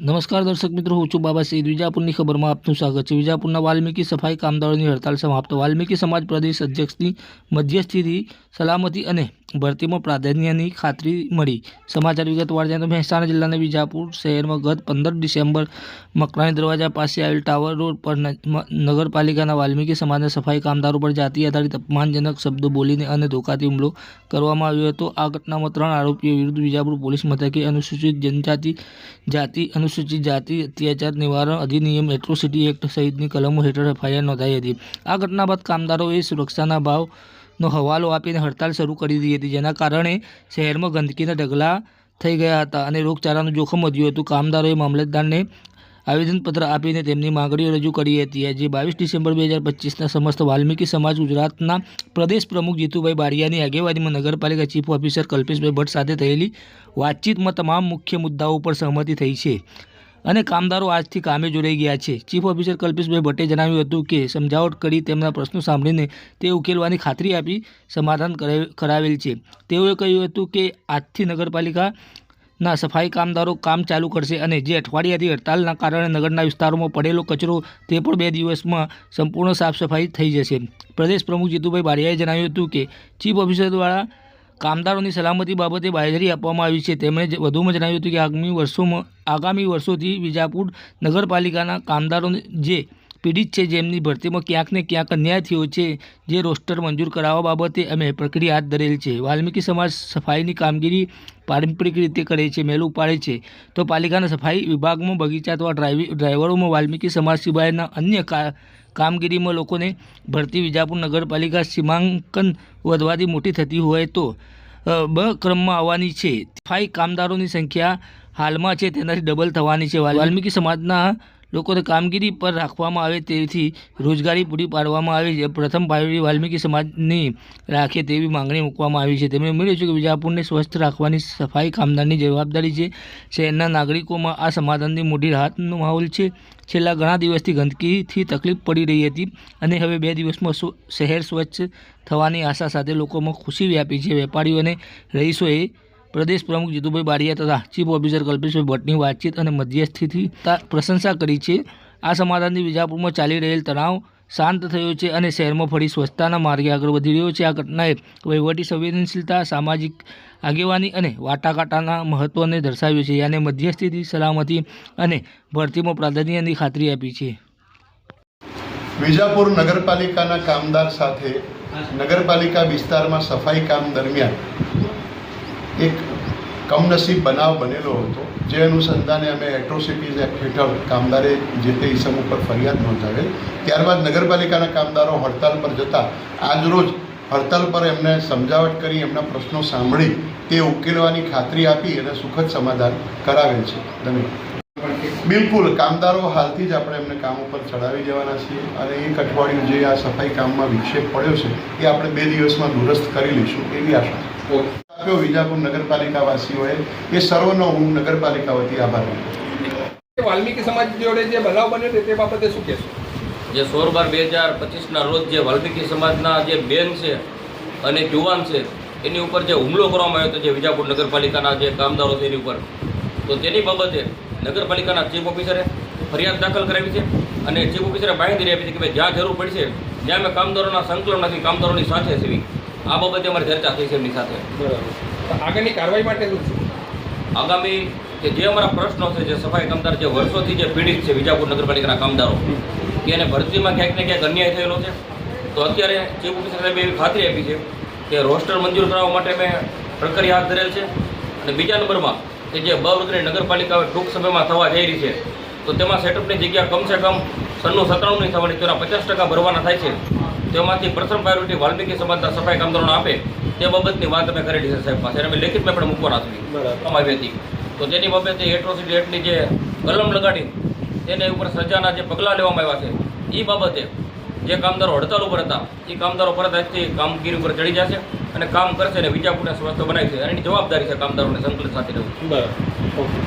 નમસ્કાર દર્શક મિત્રો, હું છું બાબા સઈદ. વિજાપુરની ખબરમાં આપનું સ્વાગત છે. વિજાપુરના વાલ્મીકી સફાઈ કામદારોની હડતાલ સમાપ્ત. વાલ્મીકી સમાજ પ્રદેશ અધ્યક્ષની મધ્યસ્થિતિ સલામતી અને ભરતીમાં પ્રાધાન્યની ખાતરી મળી. સમાચાર વિગતવાર જાય તો મહેસાણા જિલ્લાના વિજાપુર શહેરમાં ગત પંદર ડિસેમ્બર મકરાણી દરવાજા પાસે આવેલ ટાવર રોડ પર નગરપાલિકાના વાલ્મીકી સમાજના સફાઈ કામદારો પર જાતિ આધારિત અપમાનજનક શબ્દો બોલીને અને ધોકાથી હુમલો કરવામાં આવ્યો હતો. આ ઘટનામાં ત્રણ આરોપીઓ વિરુદ્ધ વિજાપુર પોલીસ મથકે અનુસૂચિત જનજાતિ, જાતિ, અનુસૂચિત જાતિ અત્યાચાર નિવારણ અધિનિયમ એટ્રોસિટી એક્ટ સહિતની કલમો હેઠળ એફઆઈઆર નોંધાઈ હતી. આ ઘટના બાદ કામદારોએ સુરક્ષાના ભાવનો હવાલો આપીને હડતાલ શરૂ કરી દીધી હતી, જેના કારણે શહેરમાં ગંદકીના ઢગલા થઈ ગયા હતા અને રોગચાળાનું જોખમ વધ્યું હતું. કામદારોએ મામલતદારને આવેદનપત્ર આપીને તેમની માંગણીઓ રજૂ કરી હતી. આજે બાવીસ ડિસેમ્બર બે હજાર પચીસના સમસ્ત વાલ્મીકી સમાજ, ગુજરાતના પ્રદેશ પ્રમુખ જીતુભાઈ બારિયાની આગેવાનીમાં નગરપાલિકા ચીફ ઓફિસર કલ્પેશભાઈ ભટ્ટ સાથે થયેલી વાતચીતમાં તમામ મુખ્ય મુદ્દાઓ પર સહમતિ થઈ છે. અને કામદારો આજથી કામે જોડાઈ ગયા છે. ચીફ ઓફિસર કલ્પેશભાઈ ભટ્ટે જણાવ્યું હતું કે, સમજાવટ કરી તેમના પ્રશ્નો સાંભળીને તે ઉકેલવાની ખાતરી આપી સમાધાન કરાવે- કરાવેલ છે. તેઓએ કહ્યું હતું કે, આજથી નગરપાલિકા ના સફાઈ કામદારો કામ ચાલુ કરશે અને જે અઠવાડિયાથી હડતાલના કારણે નગરના વિસ્તારોમાં પડેલો કચરો તે પણ બે દિવસમાં સંપૂર્ણ સાફ સફાઈ થઈ જશે. પ્રદેશ પ્રમુખ જીતુભાઈ બારિયાએ જણાવ્યું હતું કે, ચીફ ઓફિસર દ્વારા કામદારોની સલામતી બાબતે બાંયધરી આપવામાં આવી છે. તેમણે વધુમાં જણાવ્યું હતું કે આગામી વર્ષોમાં આગામી વર્ષોથી વિજાપુર નગરપાલિકાના કામદારોને જે પીડિત છે જેમની ભરતીમાં ક્યાંક ને ક્યાંક અન્યાય થયો છે. જે રોસ્ટર મંજૂર કરાવવા બાબતે અમે પ્રક્રિયા હાથ ધરેલ છે. વાલ્મીકી સમાજ સફાઈની કામગીરી પારંપરિક રીતે કરે છે, મેલું પાડે છે. તો પાલિકાના સફાઈ વિભાગમાં બગીચા અથવા ડ્રાઈવરોમાં વાલ્મીકી સમાજ સિવાયના અન્ય કામગીરીમાં લોકોને ભરતી વિજાપુર નગરપાલિકા સીમાંકન વધવાથી મોટી થતી હોય તો બ ક્રમમાં આવવાની છે. સફાઈ કામદારોની સંખ્યા હાલમાં છે, તેનાથી ડબલ થવાની છે. વાલ્મીકી સમાજના લોકોને કામગીરી પર રાખવામાં આવે તેથી રોજગારી પૂરી પાડવામાં આવે છે. પ્રથમ પાયરી વાલ્મીકી સમાજની રાખે તેવી માંગણી મૂકવામાં આવી છે. તેમણે ઉમેર્યું છે કે વિજાપુરને સ્વસ્થ રાખવાની સફાઈ કામદારની જવાબદારી છે. શહેરના નાગરિકોમાં આ સમાધાનની મોટી રાહતનો માહોલ છે. છેલ્લા ઘણા દિવસથી ગંદકીથી તકલીફ પડી રહી હતી અને હવે બે દિવસમાં શહેર સ્વચ્છ થવાની આશા સાથે લોકોમાં ખુશી વ્યાપી છે. વેપારીઓ અને રહીશોએ પ્રદેશ પ્રમુખ જીતુભાઈ બારિયા તથા ચીફ ઓફિસર કલ્પેશભાઈ ભટ્ટની વાતચીત અને મધ્યસ્થીથી પ્રશંસા કરી છે. આ સમાધાનથી વિજાપુરમાં ચાલી રહેલ તણાવ શાંત થયો છે અને શહેરમાં ફરી સ્વચ્છતાના માર્ગે આગળ વધી રહ્યો છે. આ ઘટનાએ વહીવટી સંવેદનશીલતા, સામાજિક આગેવાની અને વાટાઘાટાના મહત્ત્વને દર્શાવ્યું છે. અને મધ્યસ્થીથી સલામતી અને ભરતીમાં પ્રાધાન્યની ખાતરી આપી છે. વિજાપુર નગરપાલિકાના કામદાર સાથે નગરપાલિકા વિસ્તારમાં સફાઈ કામ દરમિયાન એક કમનસીબ બનાવ બનેલો હતો. જે અનુસંધાને અમે એટ્રોસિટીઝ એક્ટ હેઠળ કામદારે જે તે ઇસમ ઉપર ફરિયાદ નોંધાવેલ. ત્યારબાદ નગરપાલિકાના કામદારો હડતાલ પર જતા આજરોજ હડતાલ પર એમને સમજાવટ કરી, એમના પ્રશ્નો સાંભળી, તે ઉકેલવાની ખાતરી આપી અને સુખદ સમાધાન કરાવેલ છે. ધન્યવાદ. બિલકુલ, કામદારો હાલથી જ આપણે એમને કામ ઉપર ચડાવી દેવાના છીએ અને એક અઠવાડિયું જે આ સફાઈ કામમાં વિક્ષેપ પડ્યો છે, એ આપણે બે દિવસમાં દુરસ્ત કરી લઈશું એવી આશા. આપ્યો વિજાપુર નગરપાલિકા વાસીઓએ એ સર્વનો હું નગરપાલિકા વતી આભાર માનું વાલ્મીકી સમાજ જોડે જે બનાવ બન્યો તે બાબતે શું કહેશો? જે સોળ બાર બે હજાર પચીસના રોજ જે વાલ્મીકી સમાજના જે બેન છે અને જુવાન છે એની ઉપર જે હુમલો કરવામાં આવ્યો હતો જે વિજાપુર નગરપાલિકાના જે કામદારો છે એની ઉપર તો તેની બાબતે નગરપાલિકાના ચીફ ઓફિસરે ફરિયાદ દાખલ કરાવી છે અને ચીફ ઓફિસરે બાંયધરી આપી છે કે ભાઈ જ્યાં જરૂર પડશે ત્યાં અમે કામદારોના સંકલનમાંથી કામદારોની સાથે છીએ. આ બાબતે અમારી ચર્ચા થઈ છે એમની સાથે. બરાબર. આગળની કાર્યવાહી માટે શું છે? આગામી કે જે અમારા પ્રશ્નો છે જે સફાઈ કામદાર જે વર્ષોથી જે પીડિત છે વિજાપુર નગરપાલિકાના કામદારો કે એને ભરતીમાં ક્યાંક ને ક્યાંક અન્યાય થયેલો છે? તો અત્યારે ચીફ ઓફિસર સાહેબે એવી ખાતરી આપી છે કે રોસ્ટર મંજૂર કરાવવા માટે મેં પ્રક્રિયા હાથ ધરેલ છે. અને બીજા નંબરમાં કે જે બ વર્ગની નગરપાલિકા ટૂંક સમયમાં થવા જઈ રહી છે તો તેમાં સેટઅપની જગ્યા કમસે કમ સન્નું નહીં થવાની તેના પચાસ ટકા ભરવાના થાય છે. તેમાંથી પ્રથમ પ્રાયોરિટી વાલ્મીકી સમાજના સફાઈ કામદારોને આપે. તે બાબતની વાત અમે કરેલી છે સાહેબ પાસે. અને અમે લેખિતમાં પણ મૂકવાના છીએ અમારી હતી તો તેની બાબતે એટ્રોસિટી એક્ટની જે કલમ લગાડી તેને ઉપર સજાના જે પગલાં લેવામાં આવ્યા છે એ બાબતે જે કામદારો હડતાલ ઉપર હતા એ કામદારો પરત આજથી કામગીરી ઉપર ચડી જશે અને કામ કરશે અને વિજાપુરને સ્વસ્થ બનાવશે. અને એની જવાબદારી છે કામદારોને સંકલન સાથે રહેવું. બરાબર. ઓકે.